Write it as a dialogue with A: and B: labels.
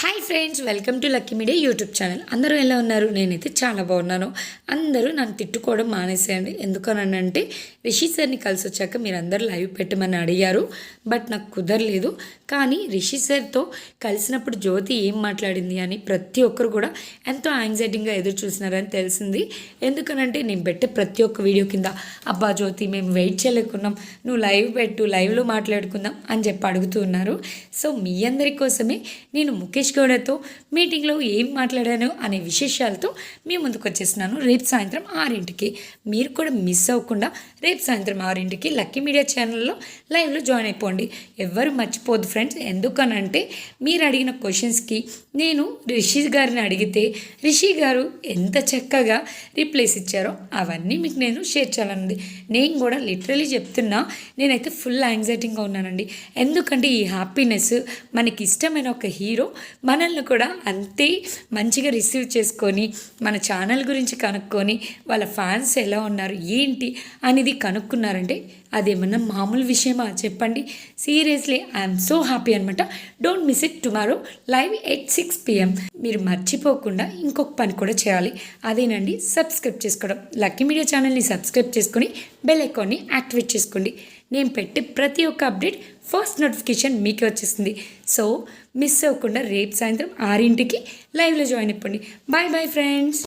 A: Hi friends welcome to lucky media YouTube channel అందరూ ఎలా ఉన్నారు? నేనైతే చాలా బాగున్నాను. అందరూ నన్ను తిట్టుకోవడం మానేసేయండి. ఎందుకనంటే రిషి సార్ని కలిసి వచ్చాక మీరు అందరూ లైవ్ పెట్టమని అడిగారు. బట్ నాకు కుదరలేదు. కానీ రిషి సార్తో కలిసినప్పుడు జ్యోతి ఏం మాట్లాడింది అని ప్రతి ఒక్కరు కూడా ఎంతో యాంగ్జైటీగా ఎదురు చూసినారని తెలిసింది. ఎందుకనంటే నేను పెట్టే ప్రతి ఒక్క వీడియో కింద అబ్బా జ్యోతి మేము వెయిట్ చేయలేకున్నాం. నువ్వు లైవ్ పెట్టు లైవ్లో మాట్లాడుకుందాం అని చెప్పి అడుగుతూ ఉన్నారు. సో మీ అందరి కోసమే నేను ముఖేష్ గౌడతో మీటింగ్లో ఏం మాట్లాడాను అనే విశేషాలతో మీ ముందుకు వచ్చేస్తున్నాను. రేపు సాయంత్రం ఆరింటికి. మీరు కూడా మిస్ అవ్వకుండా రేపు సాయంత్రం ఆరింటికి లక్కీ మీడియా ఛానల్లో లైవ్లో జాయిన్ అయిపోండి. ఎవ్వరు మర్చిపోద్దు ఫ్రెండ్స్. ఎందుకనంటే మీరు అడిగిన క్వశ్చన్స్కి నేను రిషి గారిని అడిగితే రిషి గారు ఎంత చక్కగా రిప్లైస్ ఇచ్చారో అవన్నీ మీకు నేను షేర్ చేయాలనుంది. నేను కూడా లిటరలీ చెప్తున్నా నేనైతే ఫుల్ యాంగ్జైటీగా ఉన్నానండి. ఎందుకంటే ఈ హ్యాపీనెస్ మనకి ఇష్టమైన ఒక హీరో మనల్ని కూడా అంతే మంచిగా రిసీవ్ చేసుకొని మన ఛానల్ గురించి కనుక్కొని వాళ్ళ ఫ్యాన్స్ ఎలా ఉన్నారు ఏంటి అనేది కనుక్కున్నారంటే అదేమన్నా మామూలు విషయమా? చెప్పండి. సీరియస్లీ ఐఎమ్ సో హ్యాపీ అనమాట don't miss it tomorrow. Live eight six PM. మీరు మర్చిపోకుండా ఇంకొక పని కూడా చేయాలి. అదేనండి సబ్స్క్రైబ్ చేసుకోవడం. లక్కీ మీడియా ఛానల్ని సబ్స్క్రైబ్ చేసుకొని బెల్ ఐకాన్ని యాక్టివేట్ చేసుకోండి. నేను పెట్టే ప్రతి ఒక్క అప్డేట్ ఫస్ట్ నోటిఫికేషన్ మీకే వచ్చేస్తుంది. సో మిస్ అవ్వకుండా రేపు సాయంత్రం ఆరింటికి లైవ్లో జాయిన్ అయిపోండి. Bye bye friends.